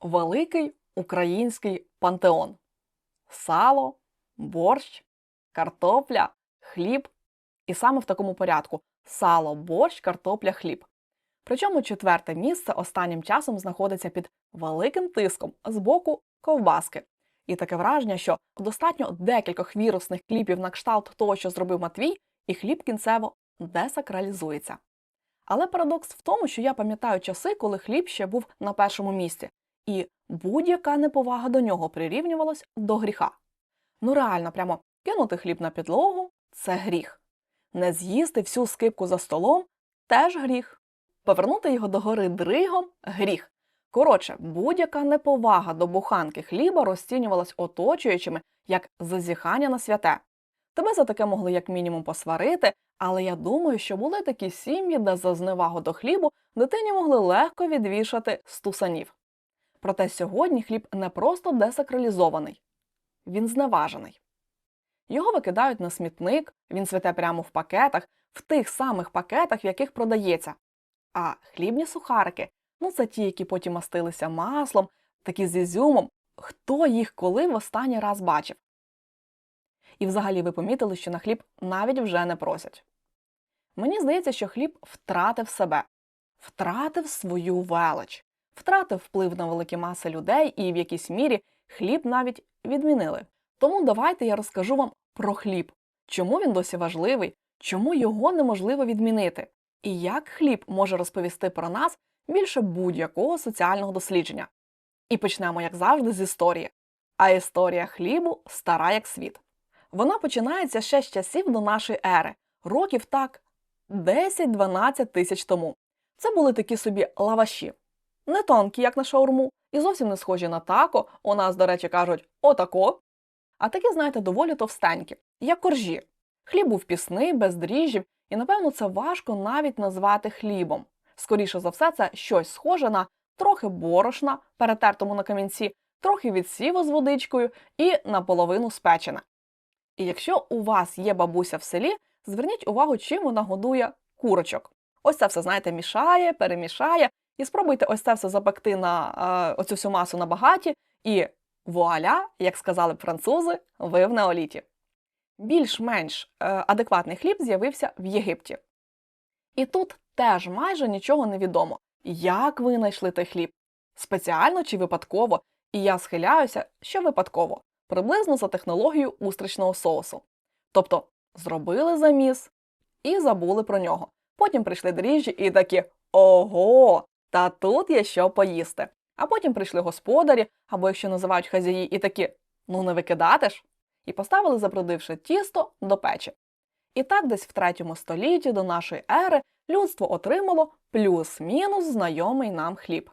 великий український пантеон: сало, борщ, картопля, хліб. І саме в такому порядку: сало, борщ, картопля, хліб. Причому четверте місце останнім часом знаходиться під великим тиском з боку ковбаски. І таке враження, що достатньо декількох вірусних кліпів на кшталт того, що зробив Матвій, і хліб кінцево десакралізується. Але парадокс в тому, що я пам'ятаю часи, коли хліб ще був на першому місці, і будь-яка неповага до нього прирівнювалась до гріха. Ну реально, прямо кинути хліб на підлогу це гріх. Не з'їсти всю скипку за столом теж гріх. Повернути його догори дригом гріх. Коротше, будь-яка неповага до буханки хліба розцінювалась оточуючими як зазіхання на святе. Тебе за таке могли як мінімум посварити, але я думаю, що були такі сім'ї, де за зневагу до хлібу дитині могли легко відвішати стусанів. Проте сьогодні хліб не просто десакралізований, він зневажений. Його викидають на смітник, він цвете прямо в пакетах, в тих самих пакетах, в яких продається. А хлібні сухарики ну це ті, які потім мастилися маслом, такі з ізюмом. Хто їх коли в останній раз бачив? І взагалі ви помітили, що на хліб навіть вже не просять. Мені здається, що хліб втратив себе, втратив свою велич, втратив вплив на великі маси людей, і в якійсь мірі хліб навіть відмінили. Тому давайте я розкажу вам про хліб, чому він досі важливий, чому його неможливо відмінити, і як хліб може розповісти про нас більше будь-якого соціального дослідження. І почнемо, як завжди, з історії. А історія хлібу стара як світ. Вона починається ще з часів до нашої ери, років так 10-12 тисяч тому. Це були такі собі лаваші, не тонкі, як на шаурму, і зовсім не схожі на тако, у нас, до речі, кажуть отако. А такі, знаєте, доволі товстенькі, як коржі. Хліб був пісний, без дріжджів, і, напевно, це важко навіть назвати хлібом. Скоріше за все, це щось схоже на трохи борошна, перетертому на камінці, трохи відсіву з водичкою і наполовину спечене. І якщо у вас є бабуся в селі, зверніть увагу, чим вона годує курочок. Ось це все, знаєте, мішає, перемішає, і спробуйте ось це все запекти на е, оцю всю масу на багаті, і вуаля, як сказали б французи, ви в неоліті. Більш-менш е, адекватний хліб з'явився в Єгипті. І тут теж майже нічого не відомо, як винайшли той хліб, спеціально чи випадково, і я схиляюся, що випадково, приблизно за технологією устричного соусу. Тобто зробили заміс і забули про нього. Потім прийшли дріжджі і такі ого, та тут є що поїсти. А потім прийшли господарі, або якщо називають хазяї, і такі ну не викидати ж, і поставили забрудивши тісто до печі. І так десь в третьому столітті до нашої ери людство отримало плюс-мінус знайомий нам хліб.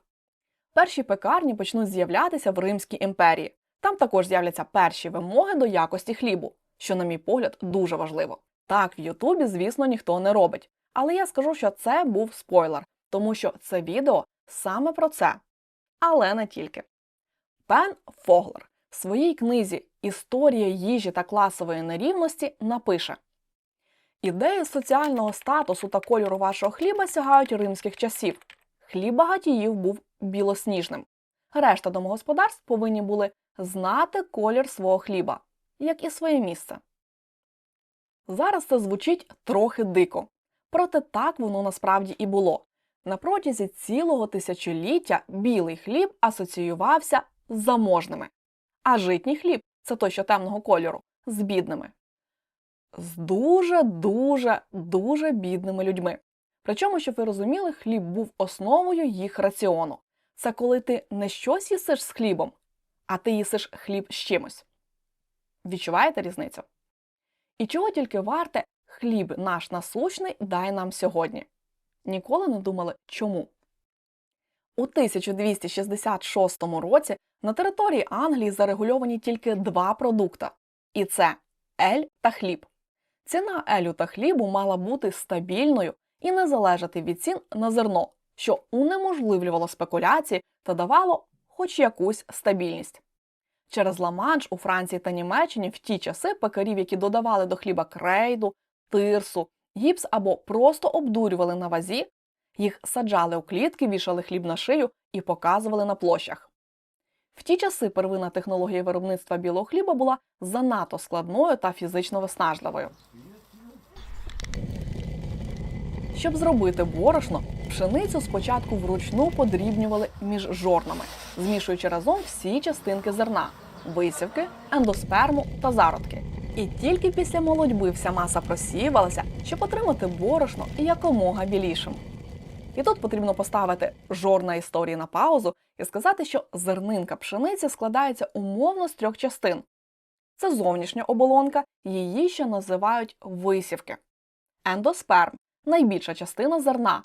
Перші пекарні почнуть з'являтися в Римській імперії. Там також з'являться перші вимоги до якості хлібу, що, на мій погляд, дуже важливо. Так в Ютубі, звісно, ніхто не робить. Але я скажу, що це був спойлер, тому що це відео саме про це. Але не тільки. Пен Фоглер в своїй книзі Історія їжі та класової нерівності напише Ідеї соціального статусу та кольору вашого хліба сягають римських часів. Хліб багатіїв був білосніжним. Решта домогосподарств повинні були знати колір свого хліба, як і своє місце. Зараз це звучить трохи дико, проте так воно насправді і було. На протязі цілого тисячоліття білий хліб асоціювався з заможними, а житній хліб це той, що темного кольору, з бідними. З дуже, дуже, дуже бідними людьми. Причому, щоб ви розуміли, хліб був основою їх раціону. Це коли ти не щось їсиш з хлібом, а ти їсиш хліб з чимось. Відчуваєте різницю? І чого тільки варте хліб наш насущний дай нам сьогодні? Ніколи не думали чому. У 1266 році на території Англії зарегульовані тільки два продукти, і це ель та хліб. Ціна елю та хлібу мала бути стабільною і не залежати від цін на зерно, що унеможливлювало спекуляції та давало хоч якусь стабільність. Через Ла-Манш у Франції та Німеччині в ті часи пекарів, які додавали до хліба крейду, тирсу, гіпс або просто обдурювали на вазі, їх саджали у клітки, вішали хліб на шию і показували на площах. В ті часи первинна технологія виробництва білого хліба була занадто складною та фізично виснажливою. Щоб зробити борошно, пшеницю спочатку вручну подрібнювали між жорнами, змішуючи разом всі частинки зерна, висівки, ендосперму та зародки. І тільки після молодьби вся маса просіювалася, щоб отримати борошно якомога білішим. І тут потрібно поставити жорна історії на паузу і сказати, що зернинка пшениці складається умовно з трьох частин. Це зовнішня оболонка, її ще називають висівки. Ендосперм найбільша частина зерна,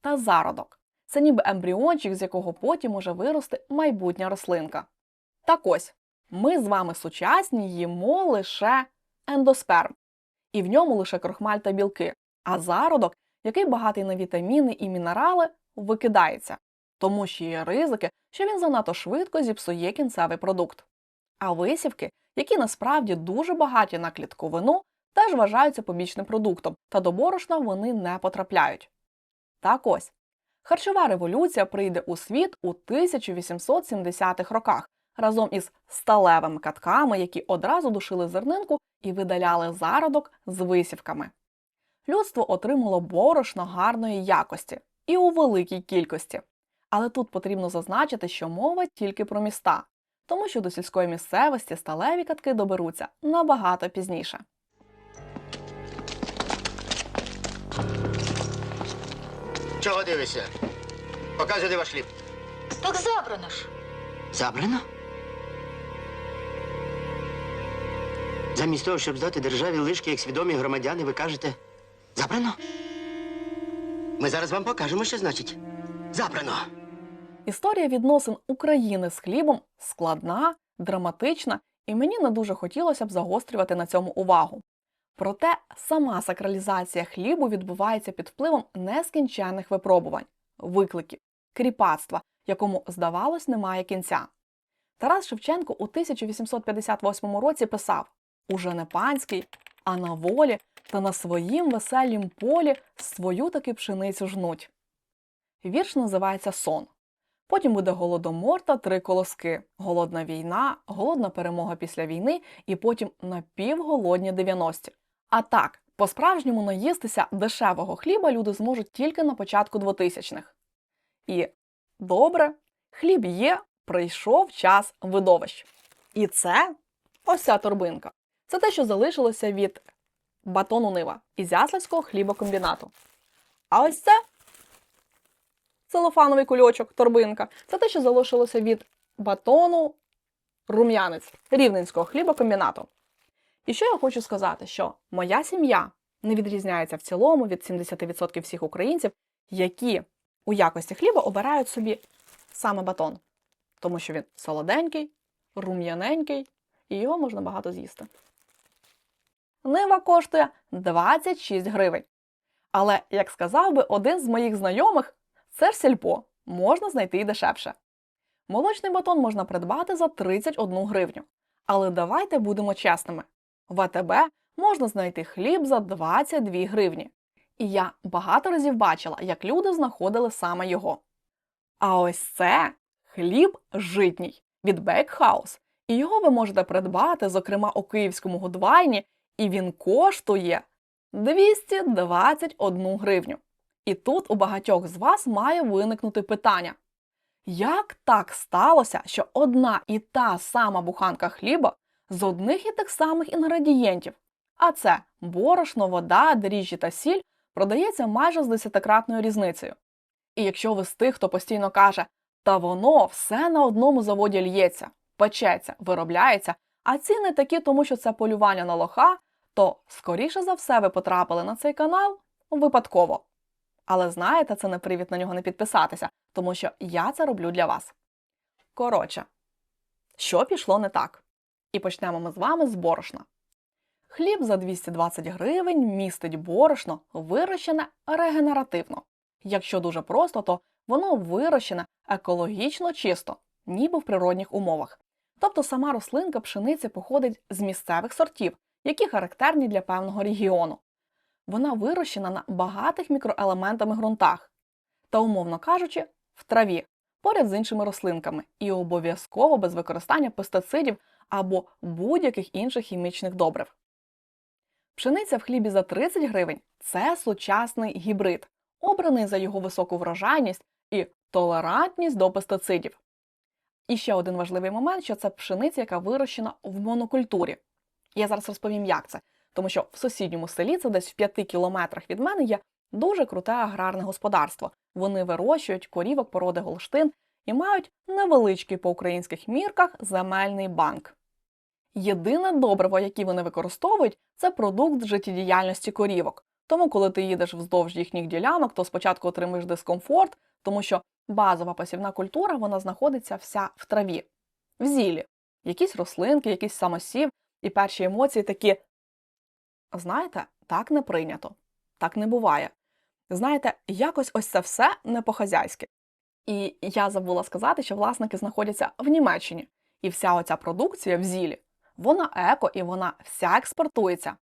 та зародок. Це ніби ембріончик, з якого потім може вирости майбутня рослинка. Так ось, ми з вами сучасні їмо лише ендосперм, і в ньому лише крохмаль та білки, а зародок, який багатий на вітаміни і мінерали, викидається, тому що є ризики, що він занадто швидко зіпсує кінцевий продукт. А висівки, які насправді дуже багаті на клітковину, теж вважаються побічним продуктом, та до борошна вони не потрапляють. Так ось, харчова революція прийде у світ у 1870-х роках разом із сталевими катками, які одразу душили зернинку і видаляли зародок з висівками. Людство отримало борошно гарної якості і у великій кількості. Але тут потрібно зазначити, що мова тільки про міста, тому що до сільської місцевості сталеві катки доберуться набагато пізніше. Чого дивишся? Показуй, де ваш хліб. Так забрано ж. Забрано? Замість того, щоб здати державі лишки як свідомі громадяни, ви кажете забрано? Ми зараз вам покажемо, що значить. Забрано. Історія відносин України з хлібом складна, драматична, і мені не дуже хотілося б загострювати на цьому увагу. Проте сама сакралізація хлібу відбувається під впливом нескінченних випробувань, викликів, кріпацтва, якому, здавалось, немає кінця. Тарас Шевченко у 1858 році писав Уже не панський, а на волі та на своїм веселім полі свою таки пшеницю жнуть. Вірш називається Сон. Потім буде голодомор та три колоски, голодна війна, голодна перемога після війни і потім напівголодні 90-ті. А так, по-справжньому наїстися дешевого хліба люди зможуть тільки на початку 2000-х. І добре, хліб є, прийшов час видовищ. І це ось ця торбинка. Це те, що залишилося від батону Нива Ізяславського хлібокомбінату. А ось це целофановий кульочок, торбинка. Це те, що залишилося від батону рум'янець Рівненського хлібокомбінату. І що я хочу сказати, що моя сім'я не відрізняється в цілому від 70% всіх українців, які у якості хліба обирають собі саме батон, тому що він солоденький, рум'яненький, і його можна багато з'їсти. Нива коштує 26 гривень. Але, як сказав би один з моїх знайомих, це ж сільпо, можна знайти і дешевше. Молочний батон можна придбати за 31 гривню. Але давайте будемо чесними. В АТБ можна знайти хліб за 22 гривні. І я багато разів бачила, як люди знаходили саме його. А ось це хліб житній від Бейкхаус. І його ви можете придбати, зокрема у київському Гудвайні, і він коштує 221 гривню. І тут у багатьох з вас має виникнути питання: як так сталося, що одна і та сама буханка хліба з одних і тих самих інгредієнтів, а це борошно, вода, дріжджі та сіль, продається майже з десятикратною різницею. І якщо ви з тих, хто постійно каже, та воно все на одному заводі л'ється, печеться, виробляється, а ціни такі, тому що це полювання на лоха, то, скоріше за все, ви потрапили на цей канал випадково. Але знаєте, це не привід на нього не підписатися, тому що я це роблю для вас. Коротше, що пішло не так? І почнемо ми з вами з борошна. Хліб за 220 гривень містить борошно, вирощене регенеративно. Якщо дуже просто, то воно вирощене екологічно чисто, ніби в природних умовах. Тобто сама рослинка пшениці походить з місцевих сортів, які характерні для певного регіону. Вона вирощена на багатих мікроелементами ґрунтах та, умовно кажучи, в траві, поряд з іншими рослинками і обов'язково без використання пестицидів або будь-яких інших хімічних добрив. Пшениця в хлібі за 30 гривень це сучасний гібрид, обраний за його високу врожайність і толерантність до пестицидів. І ще один важливий момент, що це пшениця, яка вирощена в монокультурі. Я зараз розповім, як це, тому що в сусідньому селі, це десь в 5 кілометрах від мене, є дуже круте аграрне господарство. Вони вирощують корівок породи Голштин і мають невеличкий по українських мірках земельний банк. Єдине добриво, яке вони використовують, це продукт життєдіяльності корівок. Тому, коли ти їдеш вздовж їхніх ділянок, то спочатку отримуєш дискомфорт, тому що базова посівна культура вона знаходиться вся в траві, в зілі, якісь рослинки, якийсь самосів, і перші емоції такі: знаєте, так не прийнято, так не буває. Знаєте, якось ось це все не по-хазяйськи. І я забула сказати, що власники знаходяться в Німеччині, і вся оця продукція в зілі, вона еко і вона вся експортується.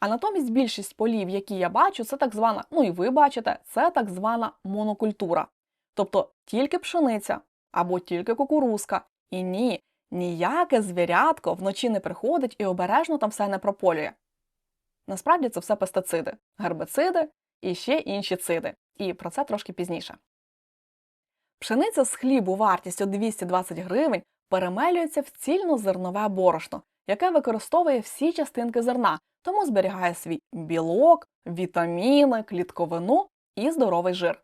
А натомість більшість полів, які я бачу, це так звана, ну і ви бачите, це так звана монокультура. Тобто тільки пшениця або тільки кукурузка. І ні, ніяке звірятко вночі не приходить і обережно там все не прополює. Насправді це все пестициди, гербициди і ще інші циди. І про це трошки пізніше. Пшениця з хлібу вартістю 220 гривень перемелюється в цільнозернове борошно, яке використовує всі частинки зерна, тому зберігає свій білок, вітаміни, клітковину і здоровий жир.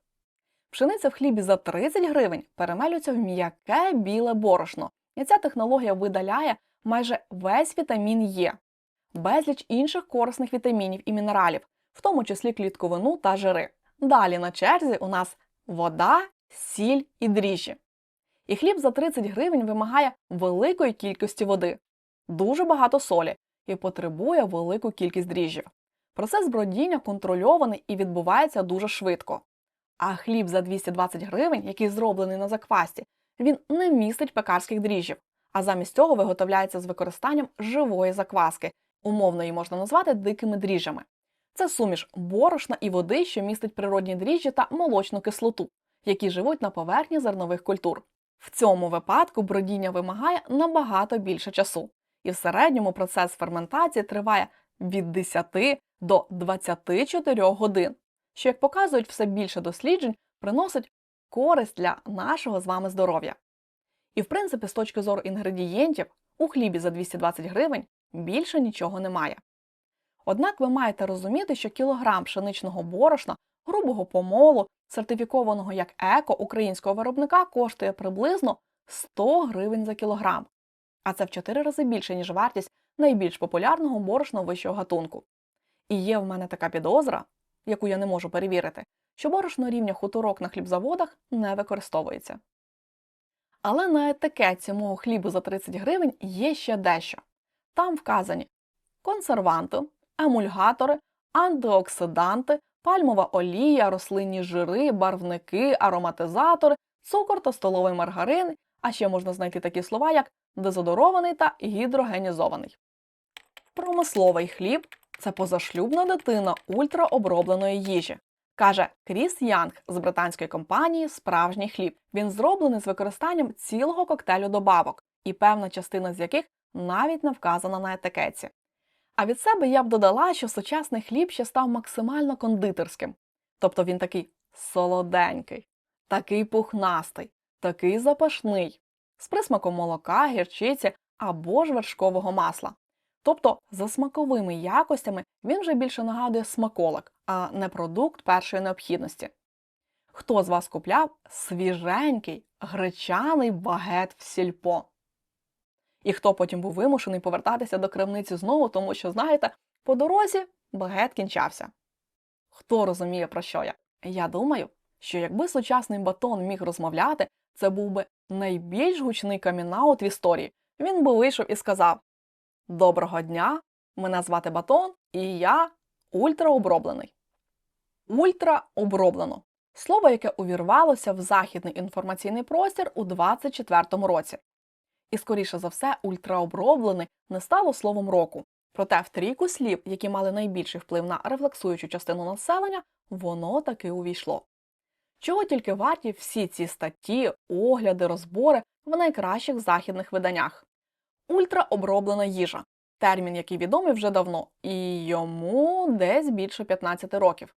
Пшениця в хлібі за 30 гривень перемелюється в м'яке біле борошно, і ця технологія видаляє майже весь вітамін Е, безліч інших корисних вітамінів і мінералів, в тому числі клітковину та жири. Далі на черзі у нас вода, сіль і дріжджі. І хліб за 30 гривень вимагає великої кількості води, дуже багато солі і потребує велику кількість дріжджів. Процес бродіння контрольований і відбувається дуже швидко. А хліб за 220 гривень, який зроблений на заквасті, він не містить пекарських дріжджів, а замість цього виготовляється з використанням живої закваски, умовно її можна назвати дикими дріжджами. Це суміш борошна і води, що містить природні дріжджі та молочну кислоту, які живуть на поверхні зернових культур. В цьому випадку бродіння вимагає набагато більше часу, і в середньому процес ферментації триває від 10 до 24 годин, що, як показують все більше досліджень, приносить користь для нашого з вами здоров'я. І, в принципі, з точки зору інгредієнтів, у хлібі за 220 гривень більше нічого немає. Однак ви маєте розуміти, що кілограм пшеничного борошна, грубого помолу, сертифікованого як еко українського виробника, коштує приблизно 100 гривень за кілограм, а це в 4 рази більше, ніж вартість найбільш популярного борошна вищого гатунку. І є в мене така підозра, яку я не можу перевірити, що борошно рівня хуторок на хлібзаводах не використовується. Але на етикетці мого хлібу за 30 гривень є ще дещо. Там вказані консерванти, емульгатори, антиоксиданти, пальмова олія, рослинні жири, барвники, ароматизатори, цукор та столовий маргарин, а ще можна знайти такі слова, як дезодорований та гідрогенізований. Промисловий хліб це позашлюбна дитина ультраобробленої їжі. Каже Кріс Янг з британської компанії Справжній хліб. Він зроблений з використанням цілого коктейлю добавок, і певна частина з яких навіть не вказана на етикетці. А від себе я б додала, що сучасний хліб ще став максимально кондитерським. Тобто він такий солоденький, такий пухнастий, такий запашний, з присмаком молока, гірчиці або ж вершкового масла. Тобто, за смаковими якостями він вже більше нагадує смаколик, а не продукт першої необхідності. Хто з вас купляв свіженький гречаний багет в сільпо? І хто потім був вимушений повертатися до крамниці знову, тому що, знаєте, по дорозі багет кінчався. Хто розуміє, про що я? Я думаю, що якби сучасний батон міг розмовляти, це був би найбільш гучний камінаут в історії. Він би вийшов і сказав: Доброго дня! Мене звати Батон, і я ультраоброблений. Ультраоброблено слово, яке увірвалося в західний інформаційний простір у 24-му році. І, скоріше за все, ультраоброблений не стало словом року. Проте в трійку слів, які мали найбільший вплив на рефлексуючу частину населення, воно таки увійшло. Чого тільки варті всі ці статті, огляди, розбори в найкращих західних виданнях. Ультраоброблена їжа термін, який відомий вже давно, і йому десь більше 15 років.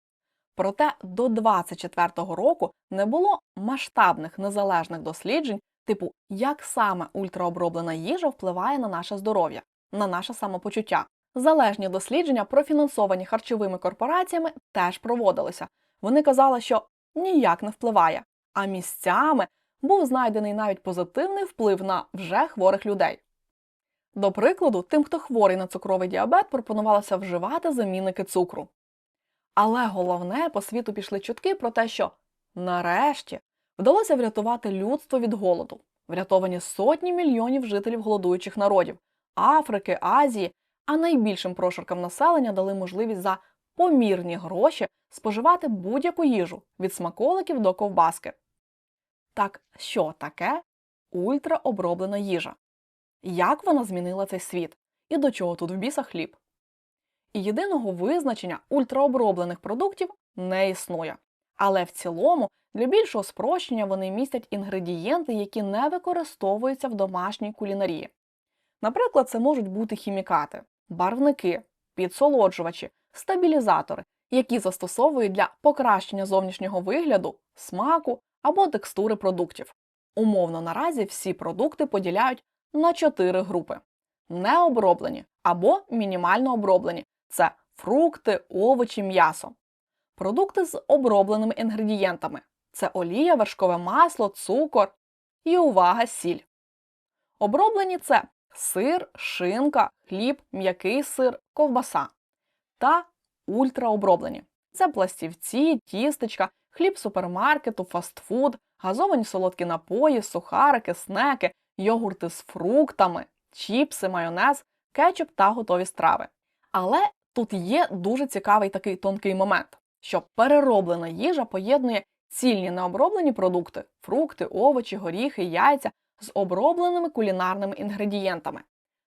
Проте до 24-го року не було масштабних незалежних досліджень, типу, як саме ультраоброблена їжа впливає на наше здоров'я, на наше самопочуття. Залежні дослідження, профінансовані харчовими корпораціями, теж проводилися. Вони казали, що ніяк не впливає, а місцями був знайдений навіть позитивний вплив на вже хворих людей. До прикладу, тим, хто хворий на цукровий діабет, пропонувалося вживати замінники цукру. Але головне, по світу пішли чутки про те, що нарешті вдалося врятувати людство від голоду, врятовані сотні мільйонів жителів голодуючих народів Африки, Азії, а найбільшим прошаркам населення дали можливість за помірні гроші споживати будь-яку їжу від смаколиків до ковбаски. Так що таке ультраоброблена їжа? Як вона змінила цей світ? І до чого тут в біса хліб? І єдиного визначення ультраоброблених продуктів не існує. Але в цілому для більшого спрощення вони містять інгредієнти, які не використовуються в домашній кулінарії. Наприклад, це можуть бути хімікати, барвники, підсолоджувачі, стабілізатори, які застосовують для покращення зовнішнього вигляду, смаку або текстури продуктів. Умовно наразі всі продукти поділяють на чотири групи: необроблені або мінімально оброблені це фрукти, овочі, м'ясо. Продукти з обробленими інгредієнтами це олія, вершкове масло, цукор і увага, сіль. Оброблені це сир, шинка, хліб, м'який сир, ковбаса та ультраоброблені. Це пластівці, тістечка, хліб супермаркету, фастфуд, газовані солодкі напої, сухарики, снеки, йогурти з фруктами, чіпси, майонез, кетчуп та готові страви. Але тут є дуже цікавий такий тонкий момент, що перероблена їжа поєднує цільні необроблені продукти фрукти, овочі, горіхи, яйця з обробленими кулінарними інгредієнтами.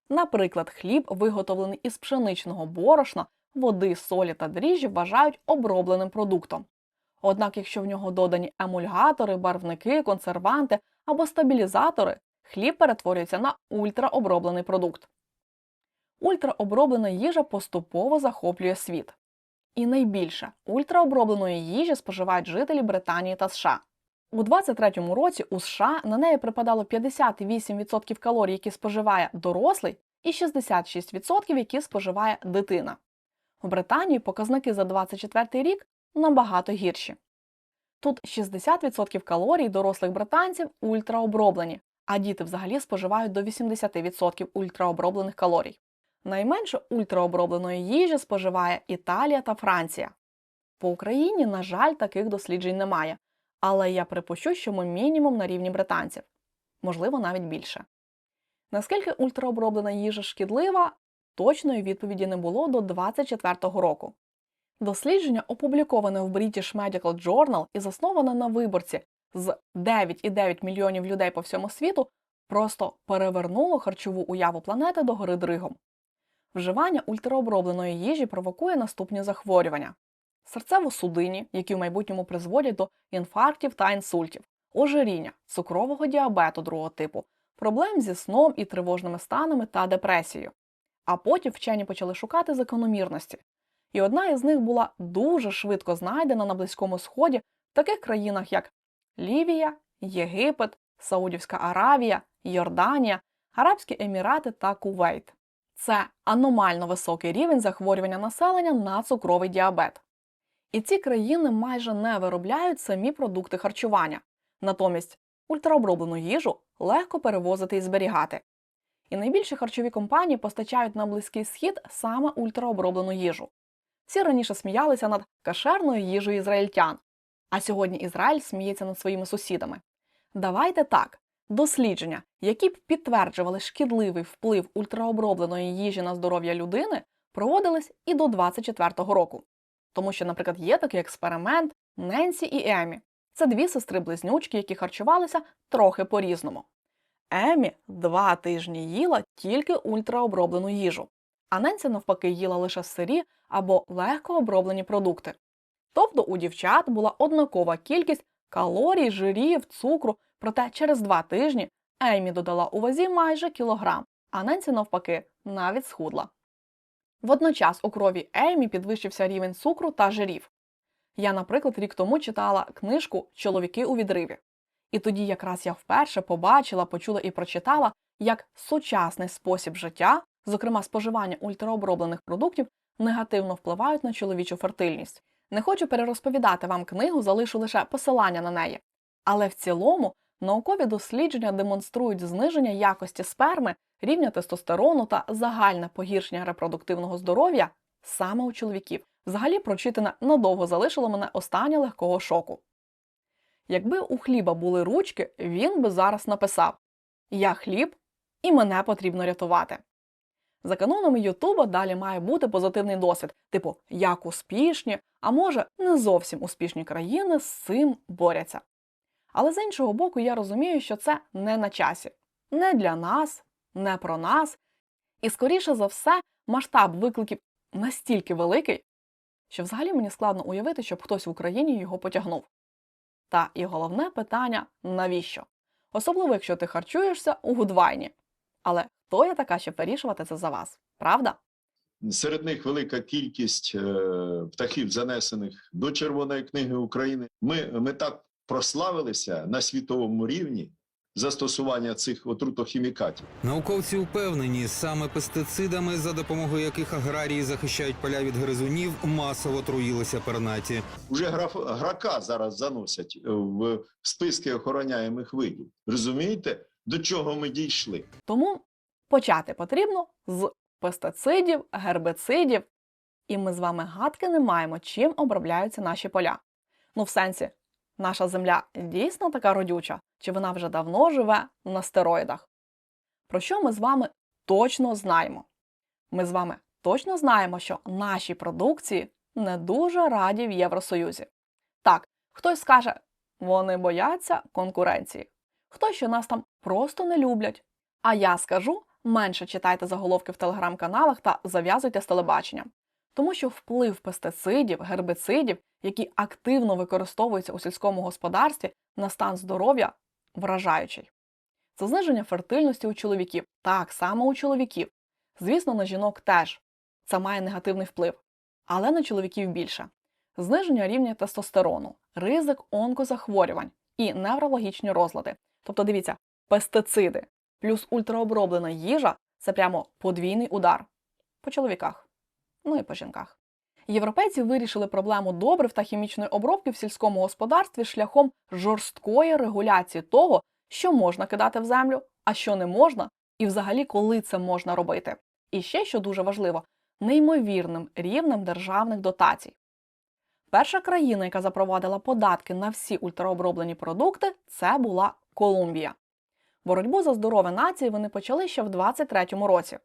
Наприклад, хліб, виготовлений із пшеничного борошна, води, солі та дріжджі, вважають обробленим продуктом. Однак, якщо в нього додані емульгатори, барвники, консерванти або стабілізатори, хліб перетворюється на ультраоброблений продукт. Ультраоброблена їжа поступово захоплює світ. І найбільше ультраобробленої їжі споживають жителі Британії та США. У 23-му році у США на неї припадало 58% калорій, які споживає дорослий, і 66%, які споживає дитина. В Британії показники за 24 рік набагато гірші. Тут 60% калорій дорослих британців ультраоброблені, а діти взагалі споживають до 80% ультраоброблених калорій. Найменше ультраобробленої їжі споживає Італія та Франція. По Україні, на жаль, таких досліджень немає, але я припущу, що ми мінімум на рівні британців, можливо, навіть більше. Наскільки ультраоброблена їжа шкідлива, точної відповіді не було до 24-го року. Дослідження, опубліковане в British Medical Journal і засноване на виборці з 9,9 мільйонів людей по всьому світу, просто перевернуло харчову уяву планети до гори дригом. Вживання ультраобробленої їжі провокує наступні захворювання: серцево-судинні, які в майбутньому призводять до інфарктів та інсультів, ожиріння, цукрового діабету другого типу, проблем зі сном і тривожними станами та депресією. А потім вчені почали шукати закономірності. І одна із них була дуже швидко знайдена на Близькому Сході в таких країнах, як Лівія, Єгипет, Саудівська Аравія, Йорданія, Арабські Емірати та Кувейт. Це аномально високий рівень захворювання населення на цукровий діабет. І ці країни майже не виробляють самі продукти харчування, натомість ультраоброблену їжу легко перевозити і зберігати. І найбільші харчові компанії постачають на Близький Схід саме ультраоброблену їжу. Всі раніше сміялися над кашерною їжею ізраїльтян, а сьогодні Ізраїль сміється над своїми сусідами. Давайте так. Дослідження, які б підтверджували шкідливий вплив ультраобробленої їжі на здоров'я людини, проводились і до 24-го року. Тому що, наприклад, є такий експеримент Ненсі і Емі. Це дві сестри-близнючки, які харчувалися трохи по-різному. Емі два тижні їла тільки ультраоброблену їжу, а Ненсі, навпаки, їла лише сирі або легко оброблені продукти. Тобто у дівчат була однакова кількість калорій, жирів, цукру. Проте через два тижні Еймі додала у вазі майже кілограм, а Ненсі навпаки навіть схудла. Водночас у крові Еймі підвищився рівень цукру та жирів. Я, наприклад, рік тому читала книжку Чоловіки у відриві. І тоді якраз я вперше побачила, почула і прочитала, як сучасний спосіб життя, зокрема споживання ультраоброблених продуктів, негативно впливають на чоловічу фертильність. Не хочу перерозповідати вам книгу, залишу лише посилання на неї. Але в цілому наукові дослідження демонструють зниження якості сперми, рівня тестостерону та загальне погіршення репродуктивного здоров'я саме у чоловіків. Взагалі, прочитане надовго залишило мене останнє легкого шоку. Якби у хліба були ручки, він би зараз написав Я хліб, і мене потрібно рятувати. За канонами Ютуба далі має бути позитивний досвід, типу як успішні, а може не зовсім успішні країни з цим борються. Але з іншого боку, я розумію, що це не на часі, не для нас, не про нас, і скоріше за все, масштаб викликів настільки великий, що взагалі мені складно уявити, щоб хтось в Україні його потягнув. Та і головне питання навіщо? Особливо, якщо ти харчуєшся у Гудвайні. Але хто я така, щоб вирішувати це за вас? Правда? Серед них велика кількість е, птахів, занесених до Червоної книги України. Ми, ми так прославилися на світовому рівні застосування цих отрутохімікатів. Науковці впевнені, саме пестицидами, за допомогою яких аграрії захищають поля від гризунів, масово труїлися пернаті. Уже граф, грака зараз заносять в списки охороняємих видів. Розумієте, до чого ми дійшли? Тому почати потрібно з пестицидів, гербицидів, і ми з вами гадки не маємо, чим обробляються наші поля. Ну, в сенсі, наша земля дійсно така родюча, чи вона вже давно живе на стероїдах? Про що ми з вами точно знаємо? Ми з вами точно знаємо, що нашій продукції не дуже раді в Євросоюзі. Так, хтось скаже, вони бояться конкуренції, хтось, що нас там просто не люблять. А я скажу, менше читайте заголовки в телеграм-каналах та зав'язуйте з телебаченням. Тому що вплив пестицидів, гербицидів, які активно використовуються у сільському господарстві на стан здоров'я, вражаючий. Це зниження фертильності у чоловіків, так саме у чоловіків. Звісно, на жінок теж це має негативний вплив, але на чоловіків більше. Зниження рівня тестостерону, ризик онкозахворювань і неврологічні розлади. Тобто, дивіться, пестициди плюс ультраоброблена їжа це прямо подвійний удар по чоловіках, ну і по жінках. Європейці вирішили проблему добрив та хімічної обробки в сільському господарстві шляхом жорсткої регуляції того, що можна кидати в землю, а що не можна, і взагалі коли це можна робити. І ще, що дуже важливо, неймовірним рівнем державних дотацій. Перша країна, яка запровадила податки на всі ультраоброблені продукти, це була Колумбія. Боротьбу за здорове нації вони почали ще в 23-му році.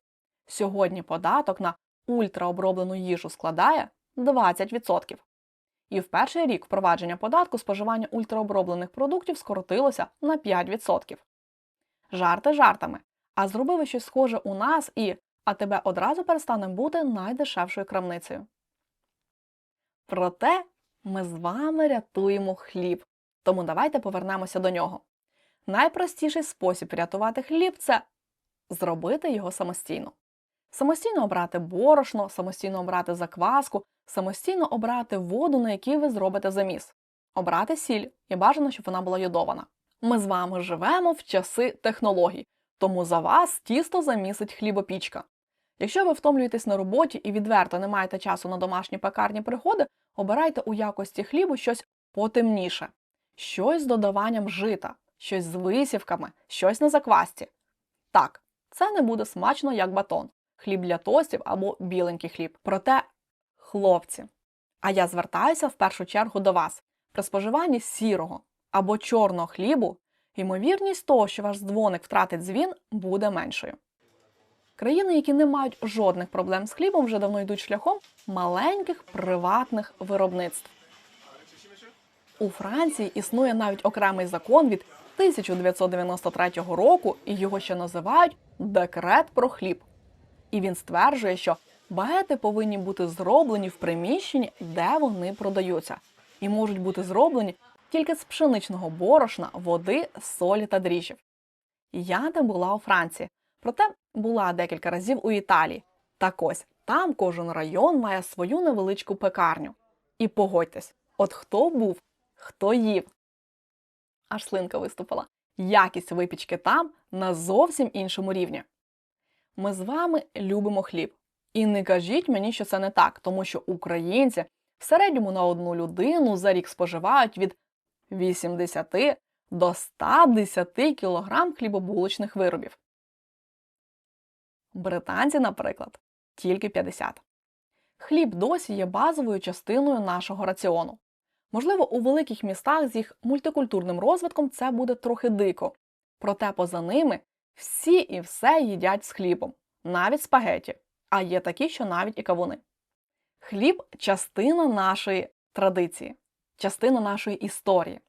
Сьогодні податок на ультраоброблену їжу складає 20%. І в перший рік впровадження податку споживання ультраоброблених продуктів скоротилося на 5%. Жарти жартами. А зробили щось схоже у нас і а тебе одразу перестане бути найдешевшою крамницею. Проте ми з вами рятуємо хліб, тому давайте повернемося до нього. Найпростіший спосіб рятувати хліб це зробити його самостійно. Самостійно обрати борошно, самостійно обрати закваску, самостійно обрати воду, на якій ви зробите заміс, обрати сіль і бажано, щоб вона була йодована. Ми з вами живемо в часи технологій, тому за вас тісто замісить хлібопічка. Якщо ви втомлюєтесь на роботі і відверто не маєте часу на домашні пекарні приходи, обирайте у якості хлібу щось потемніше, щось з додаванням жита, щось з висівками, щось на заквасці. Так, це не буде смачно як батон, хліб для тостів або біленький хліб. Проте, хлопці, а я звертаюся в першу чергу до вас. При споживанні сірого або чорного хлібу ймовірність того, що ваш дзвоник втратить дзвін, буде меншою. Країни, які не мають жодних проблем з хлібом, вже давно йдуть шляхом маленьких приватних виробництв. У Франції існує навіть окремий закон від 1993 року, і його ще називають Декрет про хліб. І він стверджує, що багети повинні бути зроблені в приміщенні, де вони продаються, і можуть бути зроблені тільки з пшеничного борошна, води, солі та дріжджів. Я не була у Франції, проте була декілька разів у Італії. Так ось там кожен район має свою невеличку пекарню. І погодьтесь, от хто був, хто їв. Аж слинка виступила. Якість випічки там на зовсім іншому рівні. Ми з вами любимо хліб. І не кажіть мені, що це не так, тому що українці в середньому на одну людину за рік споживають від 80 до 110 кг хлібобулочних виробів. Британці, наприклад, тільки 50. Хліб досі є базовою частиною нашого раціону. Можливо, у великих містах з їх мультикультурним розвитком це буде трохи дико, проте поза ними всі і все їдять з хлібом, навіть спагеті, а є такі, що навіть і кавуни. Хліб частина нашої традиції, частина нашої історії.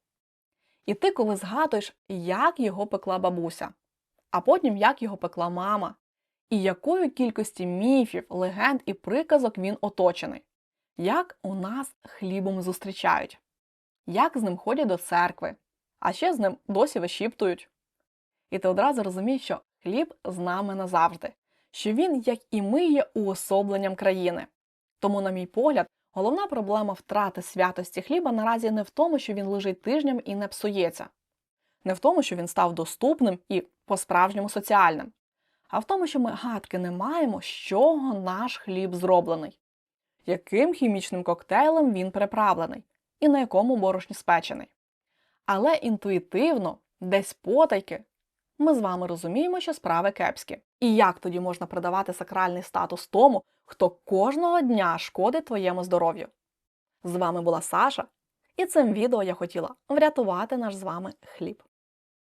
І ти, коли згадуєш, як його пекла бабуся, а потім як його пекла мама, і якою кількості міфів, легенд і приказок він оточений, як у нас хлібом зустрічають, як з ним ходять до церкви, а ще з ним досі вишіптують. І ти одразу розумієш, що хліб з нами назавжди, що він, як і ми, є уособленням країни. Тому, на мій погляд, головна проблема втрати святості хліба наразі не в тому, що він лежить тижням і не псується, не в тому, що він став доступним і по-справжньому соціальним, а в тому, що ми гадки не маємо, з чого наш хліб зроблений, яким хімічним коктейлем він приправлений і на якому борошні спечений. Але інтуїтивно, десь потайки, ми з вами розуміємо, що справи кепські. І як тоді можна придавати сакральний статус тому, хто кожного дня шкодить твоєму здоров'ю? З вами була Саша, і цим відео я хотіла врятувати наш з вами хліб.